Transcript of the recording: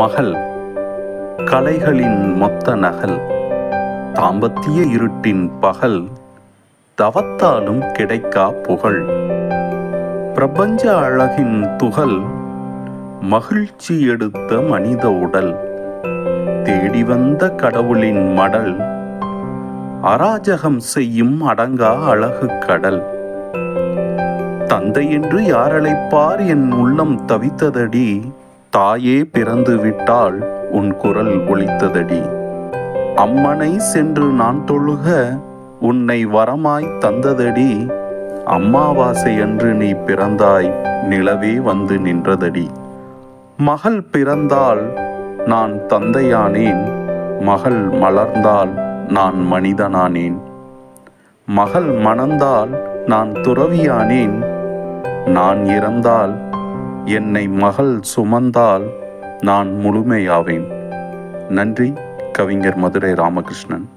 மகள். கலைகளின் மொத்த நகல் தாம்பத்திய இருட்டின் பகல் தவத்தாலும் கிடைக்கா புகழ். பிரபஞ்ச அழகின் துகள் மகிழ்ச்சி எடுத்த மனித உடல். தேடி வந்த கடவுளின் மடல் அராஜகம் செய்யும் அடங்கா அழகு கடல். தந்தை என்று யாரழைப்பார் என் உள்ளம் தவித்ததடி தாயே பிறந்து விட்டால் உன் குரல் ஒலித்ததடி. அம்மனை சென்று நான் தொழுக உன்னை வரமாய் தந்ததடி. அம்மாவாசை அன்று நீ பிறந்தாய் நிலவே வந்து நின்றதடி. மகள் பிறந்தால் நான் தந்தையானேன் மகள் மலர்ந்தால் நான் மனிதனானேன். மகள் மணந்தால் நான் துறவியானேன் நான் இறந்தால் என்னை மகள் சுமந்தால் நான் முழுமையாவேன். நன்றி கவிஞர் மதுரை ராமகிருஷ்ணன்.